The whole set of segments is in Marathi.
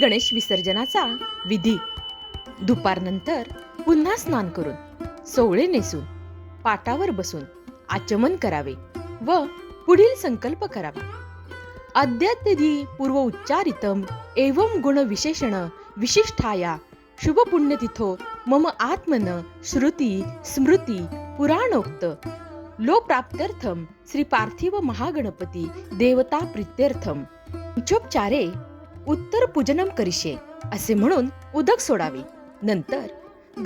गणेश विसर्जनाचा विधी. दुपारनंतर पुन्हा स्नान करून सोवळे नेसून पाटावर बसून आचमन करावे व पुढील संकल्प करावा. अद्यत्यधी पूर्व उच्चारितम एवं गुण विशेषण विशिष्ठाया शुभ पुण्यतिथो मम आत्मन श्रुती स्मृती पुराणोक्त. लो प्राप्त्यर्थम श्री पार्थिव महागणपती देवता प्रित्यर्थम उच्चोपचारे उत्तर पूजनम करिशे असे म्हणून उदक सोडावे. नंतर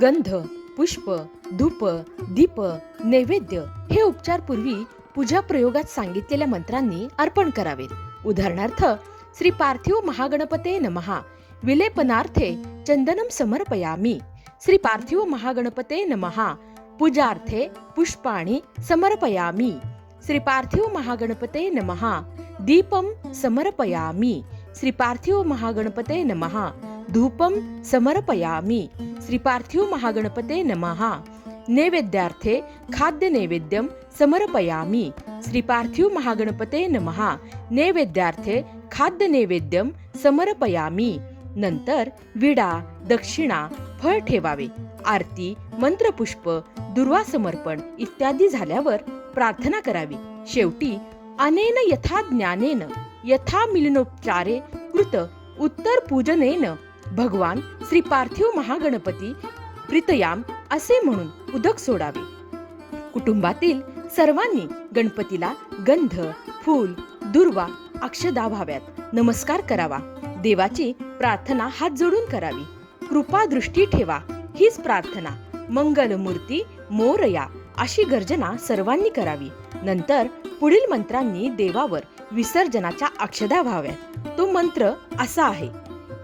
गंध पुष्प धूप दीप नैवेद्य हे उपचार पूर्वी पूजा प्रयोगात सांगितलेल्या मंत्रांनी अर्पण करावेत. उदाहरणार्थ श्री पार्थिव महागणपते नमहा विलेपनार्थे चंदनम समर्पयामी. श्री पार्थिव महागणपते नमहा पूजार्थे पुष्पाणि समर्पयामी. श्री पार्थिव महागणपते नमहा दीपम समर्पयामी. श्री पार्थिव महागणपते नमहा धूपम समर्पयामी. श्री पार्थिव महागणपते नमहा नैवेद्यार्थे खाद्य नैवेद्यम समर्पयामी. श्री पार्थिव महागणपते नमहा नैवेद्यार्थे खाद्य नैवेद्यम समर्पयामी. नंतर विडा दक्षिणा फळ ठेवावे. आरती मंत्रपुष्प दुर्वा समर्पण इत्यादी झाल्यावर प्रार्थना करावी. शेवटी अनेन यथा ज्ञानेन यथा मिलनोपचारे कृत उत्तर पूजनेन भगवान श्री पार्थिव महागणपती प्रीतयाम असे म्हणून उदक सोडावे. कुटुंबातील सर्वांनी गणपतीला गंध फूल दुर्वा अक्षदा व्हाव्यात. नमस्कार करावा. देवाची प्रार्थना हात जोडून करावी. कृपा दृष्टी ठेवा. हीच प्रार्थना. मंगल मूर्ती मोरया अशी गर्जना सर्वांनी करावी. नंतर पुढील मंत्रांनी देवावर विसर्जनाच्या अक्षदा व्हाव्यात. तो मंत्र असा आहे.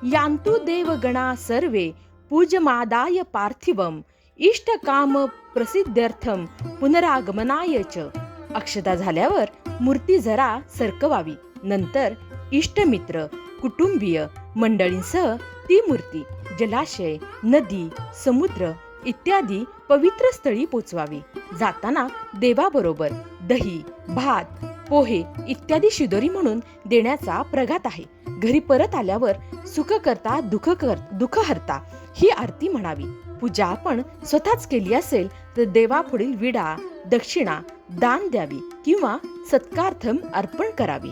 यांतु देवगणा सर्वे पूजमादाय पार्थिवम इष्ट काम प्रसिद्ध्यर्थम पुनरागमनाय च. अक्षता झाल्यावर मूर्ती जरा सरकवावी. नंतर इष्टमित्र कुटुंबीय मंडळींसह ती मूर्ती जलाशय नदी समुद्र इत्यादी पवित्र स्थळी पोचवावी. जाताना देवाबरोबर दही भात पोहे इत्यादी शिदोरी म्हणून देण्याचा प्रघात आहे. घरी परत आल्यावर सुख करता दुःख कर दुःख हरता ही आरती म्हणावी. पूजा आपण स्वतःच केली असेल तर देवापुढील विडा दक्षिणा दान द्यावी किंवा सत्कार्थम अर्पण करावी.